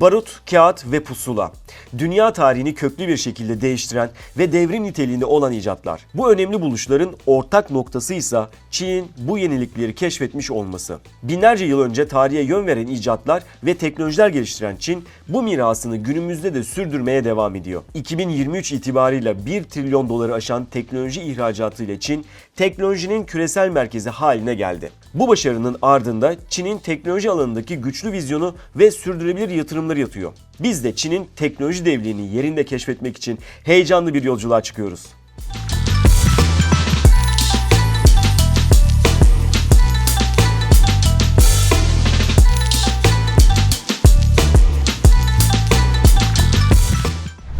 Barut, kağıt ve pusula. Dünya tarihini köklü bir şekilde değiştiren ve devrim niteliğinde olan icatlar. Bu önemli buluşların ortak noktası ise Çin'in bu yenilikleri keşfetmiş olması. Binlerce yıl önce tarihe yön veren icatlar ve teknolojiler geliştiren Çin bu mirasını günümüzde de sürdürmeye devam ediyor. 2023 itibarıyla 1 trilyon doları aşan teknoloji ihracatı ile Çin teknolojinin küresel merkezi haline geldi. Bu başarının ardında Çin'in teknoloji alanındaki güçlü vizyonu ve sürdürülebilir yatırımları yatıyor. Biz de Çin'in teknoloji devliğini yerinde keşfetmek için heyecanlı bir yolculuğa çıkıyoruz.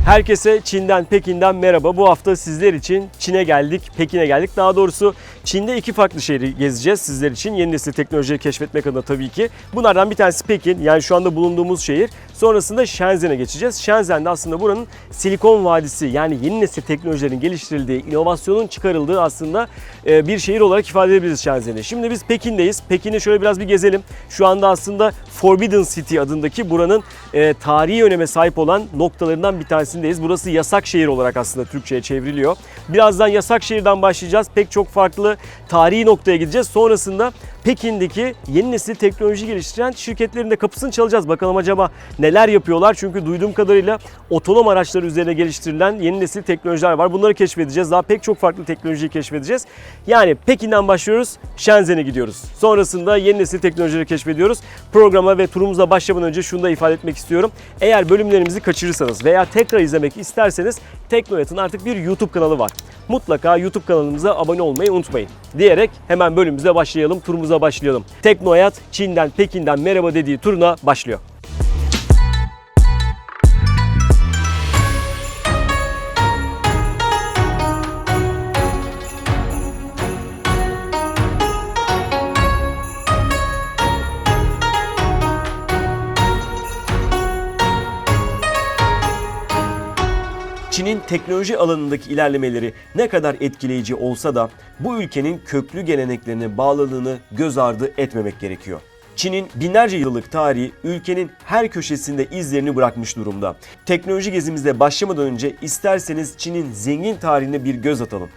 Herkese Çin'den, Pekin'den merhaba. Bu hafta sizler için Çin'e geldik, Pekin'e geldik. Daha doğrusu Çin'de iki farklı şehri gezeceğiz sizler için. Yeni nesil teknolojiyi keşfetmek adına tabii ki. Bunlardan bir tanesi Pekin, yani şu anda bulunduğumuz şehir. Sonrasında Shenzhen'e geçeceğiz. Shenzhen'de aslında buranın Silikon Vadisi yani yeni nesil teknolojilerin geliştirildiği, inovasyonun çıkarıldığı aslında e, bir şehir olarak ifade edebiliriz Shenzhen'i. Şimdi biz Pekin'deyiz. Pekin'i şöyle biraz bir gezelim. Şu anda aslında Forbidden City adındaki buranın e, tarihi öneme sahip olan noktalarından bir tanesindeyiz. Burası yasak şehir olarak aslında Türkçe'ye çevriliyor. Birazdan yasak şehirden başlayacağız. Pek çok farklı tarihi noktaya gideceğiz. Sonrasında Pekin'deki yeni nesil teknoloji geliştiren şirketlerin de kapısını çalacağız. Bakalım acaba neler yapıyorlar? Çünkü duyduğum kadarıyla otonom araçlar üzerine geliştirilen yeni nesil teknolojiler var. Bunları keşfedeceğiz. Daha pek çok farklı teknolojiyi keşfedeceğiz. Yani Pekin'den başlıyoruz, Shenzhen'e gidiyoruz. Sonrasında yeni nesil teknolojileri keşfediyoruz. Programa ve turumuza başlamadan önce şunu da ifade etmek istiyorum. Eğer bölümlerimizi kaçırırsanız veya tekrar izlemek isterseniz Teknoyat'ın artık bir YouTube kanalı var. Mutlaka YouTube kanalımıza abone olmayı unutmayın. Diyerek hemen bölümümüze başlayalım, turumuza başlayalım. Teknoyat Çin'den, Pekin'den merhaba dediği turuna başlıyor. Çin'in teknoloji alanındaki ilerlemeleri ne kadar etkileyici olsa da bu ülkenin köklü geleneklerine bağlılığını göz ardı etmemek gerekiyor. Çin'in binlerce yıllık tarihi ülkenin her köşesinde izlerini bırakmış durumda. Teknoloji gezimize başlamadan önce isterseniz Çin'in zengin tarihine bir göz atalım.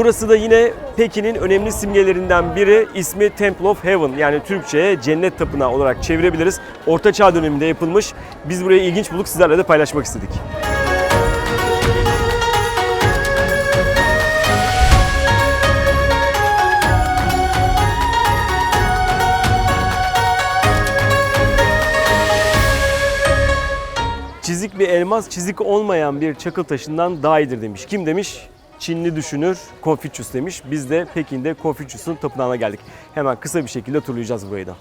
Burası da yine Pekin'in önemli simgelerinden biri. İsmi Temple of Heaven yani Türkçe'ye cennet tapınağı olarak çevirebiliriz. Orta Çağ döneminde yapılmış. Biz burayı ilginç bulduk sizlerle de paylaşmak istedik. Çizik bir elmas, çizik olmayan bir çakıl taşından daha iyidir demiş. Kim demiş? Çinli düşünür Confucius demiş. Biz de Pekin'de Confucius'un tapınağına geldik. Hemen kısa bir şekilde turlayacağız burayı da.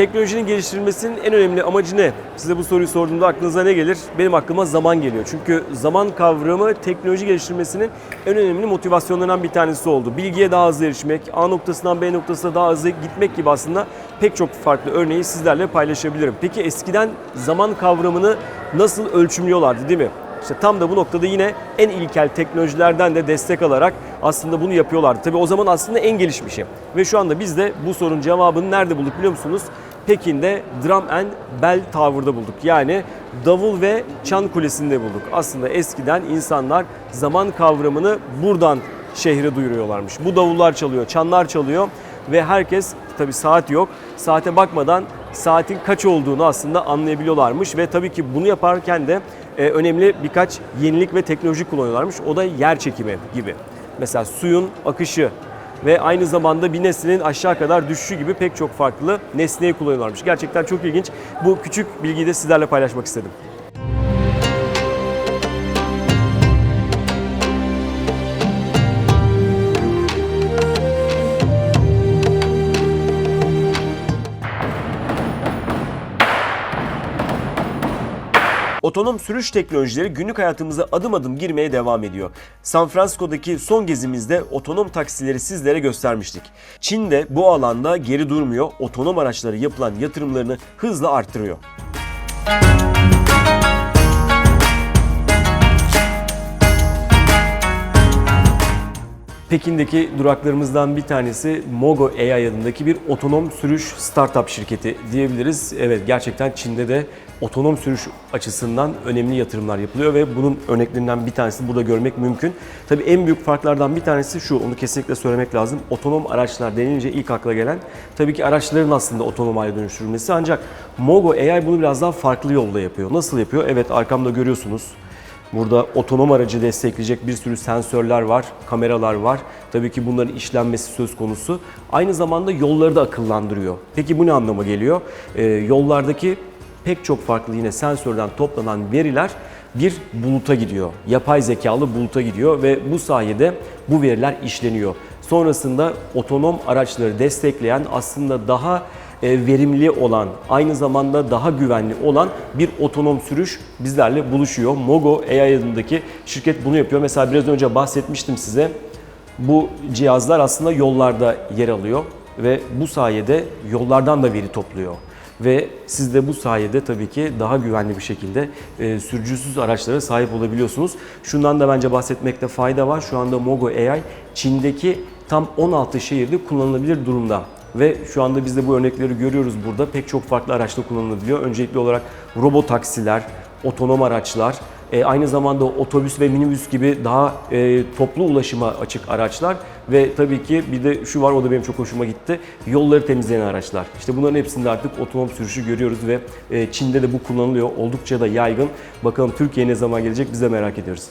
Teknolojinin geliştirilmesinin en önemli amacı ne? Size bu soruyu sorduğumda aklınıza ne gelir? Benim aklıma zaman geliyor. Çünkü zaman kavramı teknoloji geliştirmesinin en önemli motivasyonlarından bir tanesi oldu. Bilgiye daha hızlı erişmek, A noktasından B noktasına daha hızlı gitmek gibi aslında pek çok farklı örneği sizlerle paylaşabilirim. Peki eskiden zaman kavramını nasıl ölçümlüyorlardı değil mi? İşte tam da bu noktada yine en ilkel teknolojilerden de destek alarak aslında bunu yapıyorlardı. Tabii o zaman aslında en gelişmişi. Ve şu anda biz de bu sorunun cevabını nerede bulduk biliyor musunuz? Pekin'de Drum and Bell Tower'da bulduk. Yani davul ve çan kulesinde bulduk. Aslında eskiden insanlar zaman kavramını buradan şehre duyuruyorlarmış. Bu davullar çalıyor, çanlar çalıyor ve herkes tabi saat yok. Saate bakmadan saatin kaç olduğunu aslında anlayabiliyorlarmış ve tabii ki bunu yaparken de e, önemli birkaç yenilik ve teknoloji kullanıyorlarmış. O da yer çekimi gibi. Mesela suyun akışı ve aynı zamanda bir nesnenin aşağı kadar düşüşü gibi pek çok farklı nesneyi kullanıyorlarmış. Gerçekten çok ilginç. Bu küçük bilgiyi de sizlerle paylaşmak istedim. Otonom sürüş teknolojileri günlük hayatımıza adım adım girmeye devam ediyor. San Francisco'daki son gezimizde otonom taksileri sizlere göstermiştik. Çin de bu alanda geri durmuyor, otonom araçlara yapılan yatırımlarını hızla arttırıyor. Pekin'deki duraklarımızdan bir tanesi Mogo AI adındaki bir otonom sürüş startup şirketi diyebiliriz. Evet gerçekten Çin'de de otonom sürüş açısından önemli yatırımlar yapılıyor ve bunun örneklerinden bir tanesini burada görmek mümkün. Tabii en büyük farklardan bir tanesi şu, onu kesinlikle söylemek lazım. Otonom araçlar denilince ilk akla gelen tabii ki araçların aslında otonom hale dönüştürülmesi ancak Mogo AI bunu biraz daha farklı yolda yapıyor. Nasıl yapıyor? Evet arkamda görüyorsunuz. Burada otonom aracı destekleyecek bir sürü sensörler var, kameralar var. Tabii ki bunların işlenmesi söz konusu. Aynı zamanda yolları da akıllandırıyor. Peki bu ne anlama geliyor? Ee, yollardaki pek çok farklı yine sensörden toplanan veriler bir buluta gidiyor. Yapay zekalı buluta gidiyor ve bu sayede bu veriler işleniyor. Sonrasında otonom araçları destekleyen aslında daha e, verimli olan, aynı zamanda daha güvenli olan bir otonom sürüş bizlerle buluşuyor. Mogo AI adındaki şirket bunu yapıyor. Mesela biraz önce bahsetmiştim size. Bu cihazlar aslında yollarda yer alıyor ve bu sayede yollardan da veri topluyor. Ve siz de bu sayede tabii ki daha güvenli bir şekilde e, sürücüsüz araçlara sahip olabiliyorsunuz. Şundan da bence bahsetmekte fayda var. Şu anda Mogo AI Çin'deki tam 16 şehirde kullanılabilir durumda. Ve şu anda biz de bu örnekleri görüyoruz burada. Pek çok farklı araçta kullanılabiliyor. Öncelikli olarak robot taksiler, otonom araçlar, e, aynı zamanda otobüs ve minibüs gibi daha e, toplu ulaşıma açık araçlar ve tabii ki bir de şu var o da benim çok hoşuma gitti. Yolları temizleyen araçlar. İşte bunların hepsinde artık otonom sürüşü görüyoruz ve e, Çin'de de bu kullanılıyor. Oldukça da yaygın. Bakalım Türkiye ne zaman gelecek biz de merak ediyoruz.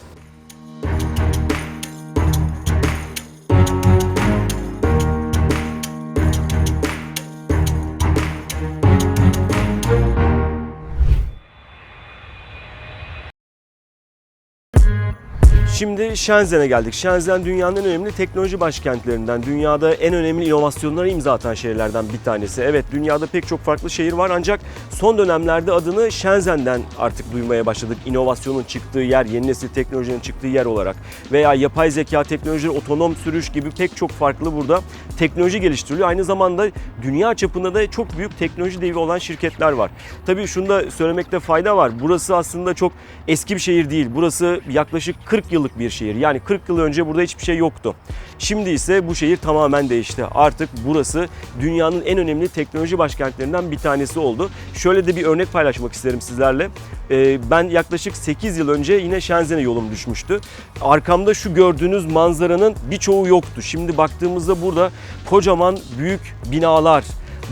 Şimdi Shenzhen'e geldik. Shenzhen dünyanın en önemli teknoloji başkentlerinden, dünyada en önemli inovasyonlara imza atan şehirlerden bir tanesi. Evet dünyada pek çok farklı şehir var ancak son dönemlerde adını Shenzhen'den artık duymaya başladık. İnovasyonun çıktığı yer, yeni nesil teknolojinin çıktığı yer olarak veya yapay zeka teknolojileri, otonom sürüş gibi pek çok farklı burada teknoloji geliştiriliyor. Aynı zamanda dünya çapında da çok büyük teknoloji devi olan şirketler var. Tabii şunu da söylemekte fayda var. Burası aslında çok eski bir şehir değil. Burası yaklaşık 40 yıllık bir şehir. Yani 40 yıl önce burada hiçbir şey yoktu. Şimdi ise bu şehir tamamen değişti. Artık burası dünyanın en önemli teknoloji başkentlerinden bir tanesi oldu. Şöyle de bir örnek paylaşmak isterim sizlerle. Ee, Ben yaklaşık 8 yıl önce yine Shenzhen'e yolum düşmüştü. Arkamda şu gördüğünüz manzaranın birçoğu yoktu. Şimdi baktığımızda burada kocaman büyük binalar,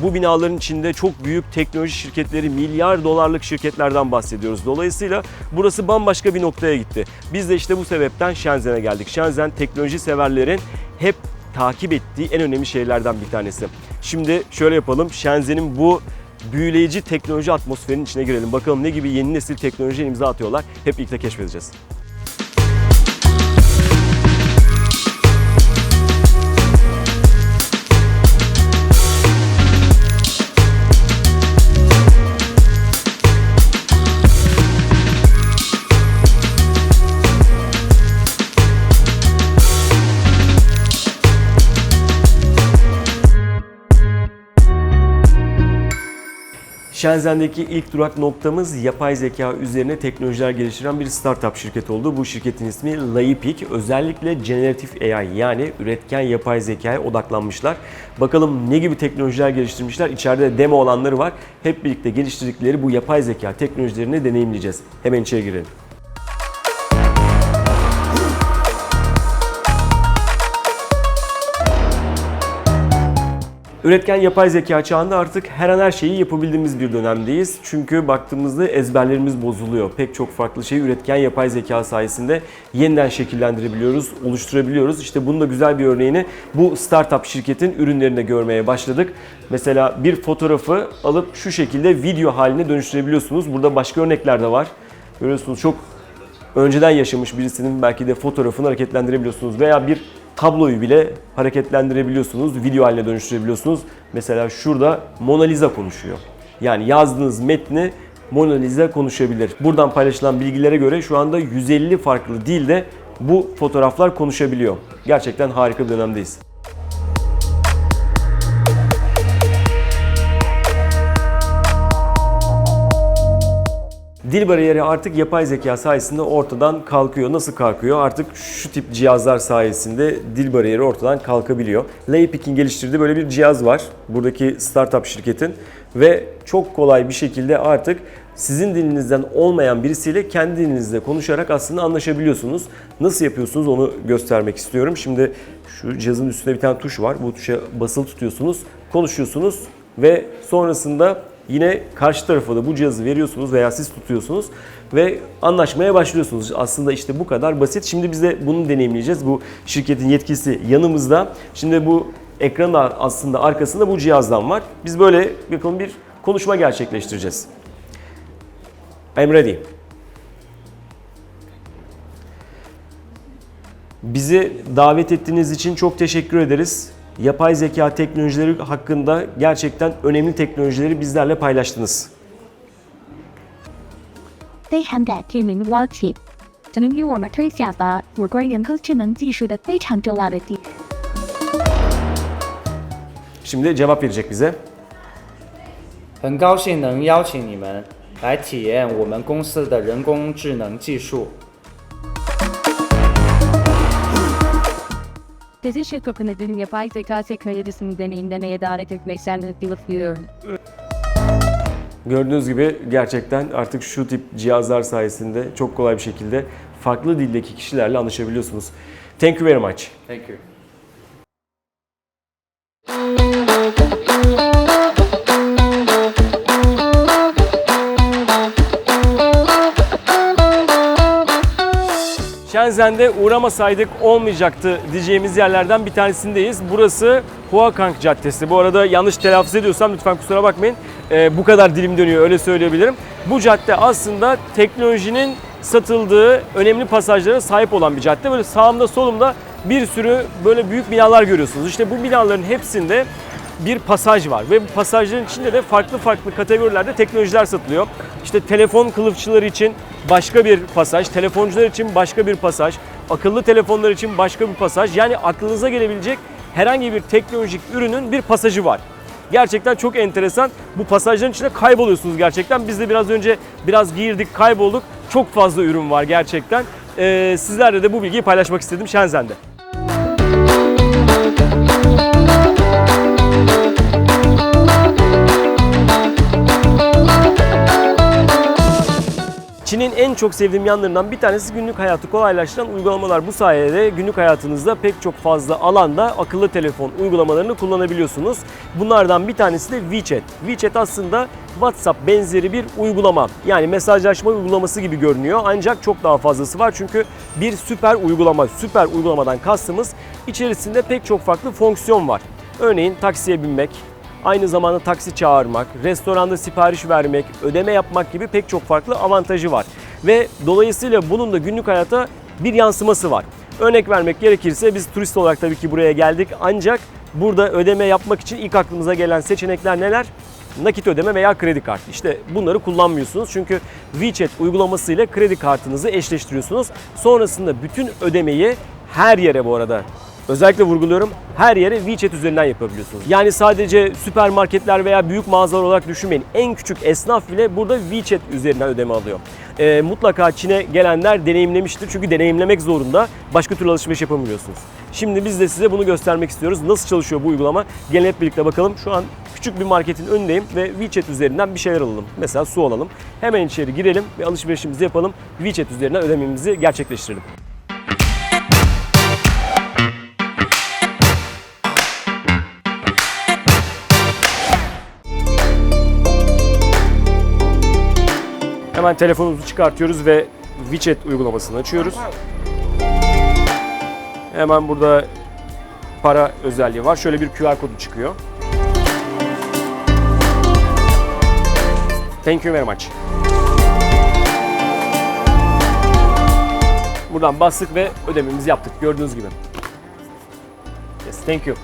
bu binaların içinde çok büyük teknoloji şirketleri, milyar dolarlık şirketlerden bahsediyoruz. Dolayısıyla burası bambaşka bir noktaya gitti. Biz de işte bu sebepten Shenzhen'e geldik. Shenzhen teknoloji severlerin hep takip ettiği en önemli şehirlerden bir tanesi. Şimdi şöyle yapalım. Shenzhen'in bu büyüleyici teknoloji atmosferinin içine girelim. Bakalım ne gibi yeni nesil teknolojiye imza atıyorlar. Hep birlikte keşfedeceğiz. Shenzhen'deki ilk durak noktamız yapay zeka üzerine teknolojiler geliştiren bir startup şirket oldu. Bu şirketin ismi Laipik. Özellikle generatif AI yani üretken yapay zekaya odaklanmışlar. Bakalım ne gibi teknolojiler geliştirmişler. İçeride demo olanları var. Hep birlikte geliştirdikleri bu yapay zeka teknolojilerini deneyimleyeceğiz. Hemen içeri girelim. Üretken yapay zeka çağında artık her an her şeyi yapabildiğimiz bir dönemdeyiz. Çünkü baktığımızda ezberlerimiz bozuluyor. Pek çok farklı şeyi üretken yapay zeka sayesinde yeniden şekillendirebiliyoruz, oluşturabiliyoruz. İşte bunun da güzel bir örneğini bu startup şirketin ürünlerinde görmeye başladık. Mesela bir fotoğrafı alıp şu şekilde video haline dönüştürebiliyorsunuz. Burada başka örnekler de var. Görüyorsunuz çok önceden yaşamış birisinin belki de fotoğrafını hareketlendirebiliyorsunuz veya bir tabloyu bile hareketlendirebiliyorsunuz, video haline dönüştürebiliyorsunuz. Mesela şurada Mona Lisa konuşuyor. Yani yazdığınız metni Mona Lisa konuşabilir. Buradan paylaşılan bilgilere göre şu anda 150 farklı dilde bu fotoğraflar konuşabiliyor. Gerçekten harika bir dönemdeyiz. Dil bariyeri artık yapay zeka sayesinde ortadan kalkıyor. Nasıl kalkıyor? Artık şu tip cihazlar sayesinde dil bariyeri ortadan kalkabiliyor. Laypik'in geliştirdiği böyle bir cihaz var. Buradaki startup şirketin ve çok kolay bir şekilde artık sizin dilinizden olmayan birisiyle kendi dilinizde konuşarak aslında anlaşabiliyorsunuz. Nasıl yapıyorsunuz onu göstermek istiyorum. Şimdi şu cihazın üstünde bir tane tuş var. Bu tuşa basılı tutuyorsunuz, konuşuyorsunuz ve sonrasında Yine karşı tarafa da bu cihazı veriyorsunuz veya siz tutuyorsunuz ve anlaşmaya başlıyorsunuz. Aslında işte bu kadar basit. Şimdi biz de bunu deneyimleyeceğiz. Bu şirketin yetkisi yanımızda. Şimdi bu ekranın aslında arkasında bu cihazdan var. Biz böyle bakalım bir konuşma gerçekleştireceğiz. I'm ready. Bizi davet ettiğiniz için çok teşekkür ederiz yapay zeka teknolojileri hakkında gerçekten önemli teknolojileri bizlerle paylaştınız. 非常感谢您的邀请，只能与我们分享的有关人工智能技术的非常重要的地方。 Şimdi cevap verecek bize. 很高兴能邀请你们来体验我们公司的人工智能技术。 Sizi şirketinizin yapay zeka teknolojisini deneyimlemeye davet etmekten mutluluk duyuyorum. Gördüğünüz gibi gerçekten artık şu tip cihazlar sayesinde çok kolay bir şekilde farklı dildeki kişilerle anlaşabiliyorsunuz. Thank you very much. Thank you. Shenzhen'de uğramasaydık olmayacaktı diyeceğimiz yerlerden bir tanesindeyiz. Burası Huakang Caddesi. Bu arada yanlış telaffuz ediyorsam lütfen kusura bakmayın. Ee, bu kadar dilim dönüyor öyle söyleyebilirim. Bu cadde aslında teknolojinin satıldığı önemli pasajlara sahip olan bir cadde. Böyle sağımda solumda bir sürü böyle büyük binalar görüyorsunuz. İşte bu binaların hepsinde bir pasaj var ve bu pasajların içinde de farklı farklı kategorilerde teknolojiler satılıyor. İşte telefon kılıfçıları için başka bir pasaj, telefoncular için başka bir pasaj, akıllı telefonlar için başka bir pasaj. Yani aklınıza gelebilecek herhangi bir teknolojik ürünün bir pasajı var. Gerçekten çok enteresan. Bu pasajların içinde kayboluyorsunuz gerçekten. Biz de biraz önce biraz girdik, kaybolduk. Çok fazla ürün var gerçekten. Ee, sizlerle de bu bilgiyi paylaşmak istedim Shenzhen'de. Çin'in en çok sevdiğim yanlarından bir tanesi günlük hayatı kolaylaştıran uygulamalar. Bu sayede günlük hayatınızda pek çok fazla alanda akıllı telefon uygulamalarını kullanabiliyorsunuz. Bunlardan bir tanesi de WeChat. WeChat aslında WhatsApp benzeri bir uygulama. Yani mesajlaşma uygulaması gibi görünüyor. Ancak çok daha fazlası var. Çünkü bir süper uygulama. Süper uygulamadan kastımız içerisinde pek çok farklı fonksiyon var. Örneğin taksiye binmek, Aynı zamanda taksi çağırmak, restoranda sipariş vermek, ödeme yapmak gibi pek çok farklı avantajı var. Ve dolayısıyla bunun da günlük hayata bir yansıması var. Örnek vermek gerekirse biz turist olarak tabii ki buraya geldik ancak burada ödeme yapmak için ilk aklımıza gelen seçenekler neler? Nakit ödeme veya kredi kartı. İşte bunları kullanmıyorsunuz çünkü WeChat uygulaması ile kredi kartınızı eşleştiriyorsunuz. Sonrasında bütün ödemeyi her yere bu arada Özellikle vurguluyorum her yere WeChat üzerinden yapabiliyorsunuz. Yani sadece süpermarketler veya büyük mağazalar olarak düşünmeyin. En küçük esnaf bile burada WeChat üzerinden ödeme alıyor. Ee, mutlaka Çin'e gelenler deneyimlemiştir. Çünkü deneyimlemek zorunda. Başka türlü alışveriş yapamıyorsunuz. Şimdi biz de size bunu göstermek istiyoruz. Nasıl çalışıyor bu uygulama? Gelin hep birlikte bakalım. Şu an küçük bir marketin önündeyim ve WeChat üzerinden bir şeyler alalım. Mesela su alalım. Hemen içeri girelim ve alışverişimizi yapalım. WeChat üzerinden ödememizi gerçekleştirelim. Hemen telefonumuzu çıkartıyoruz ve WeChat uygulamasını açıyoruz. Hemen burada para özelliği var. Şöyle bir QR kodu çıkıyor. Thank you very much. Buradan bastık ve ödememizi yaptık gördüğünüz gibi. Yes, thank you.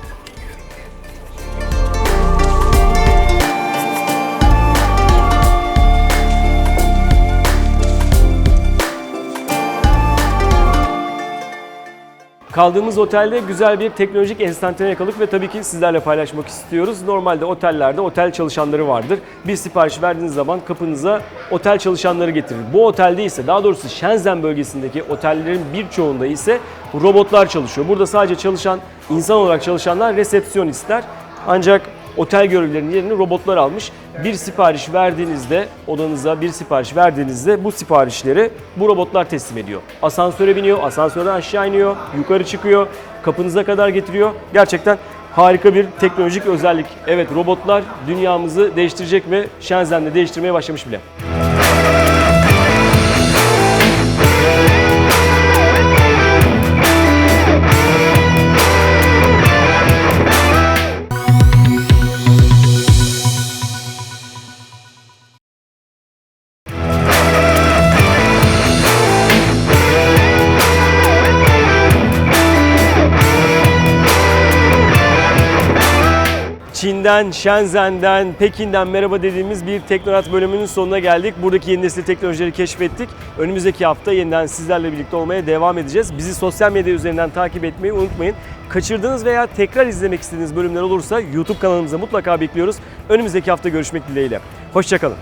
Kaldığımız otelde güzel bir teknolojik enstantane yakaladık ve tabii ki sizlerle paylaşmak istiyoruz. Normalde otellerde otel çalışanları vardır. Bir sipariş verdiğiniz zaman kapınıza otel çalışanları getirir. Bu otelde ise daha doğrusu Shenzhen bölgesindeki otellerin birçoğunda ise robotlar çalışıyor. Burada sadece çalışan, insan olarak çalışanlar resepsiyonistler. Ancak otel görevlilerinin yerini robotlar almış. Bir sipariş verdiğinizde, odanıza bir sipariş verdiğinizde bu siparişleri bu robotlar teslim ediyor. Asansöre biniyor, asansörden aşağı iniyor, yukarı çıkıyor, kapınıza kadar getiriyor. Gerçekten harika bir teknolojik özellik. Evet robotlar dünyamızı değiştirecek ve Shenzhen'de değiştirmeye başlamış bile. Çin'den, Shenzhen'den, Pekin'den merhaba dediğimiz bir Teknonat bölümünün sonuna geldik. Buradaki yeni nesil teknolojileri keşfettik. Önümüzdeki hafta yeniden sizlerle birlikte olmaya devam edeceğiz. Bizi sosyal medya üzerinden takip etmeyi unutmayın. Kaçırdığınız veya tekrar izlemek istediğiniz bölümler olursa YouTube kanalımıza mutlaka bekliyoruz. Önümüzdeki hafta görüşmek dileğiyle. Hoşçakalın.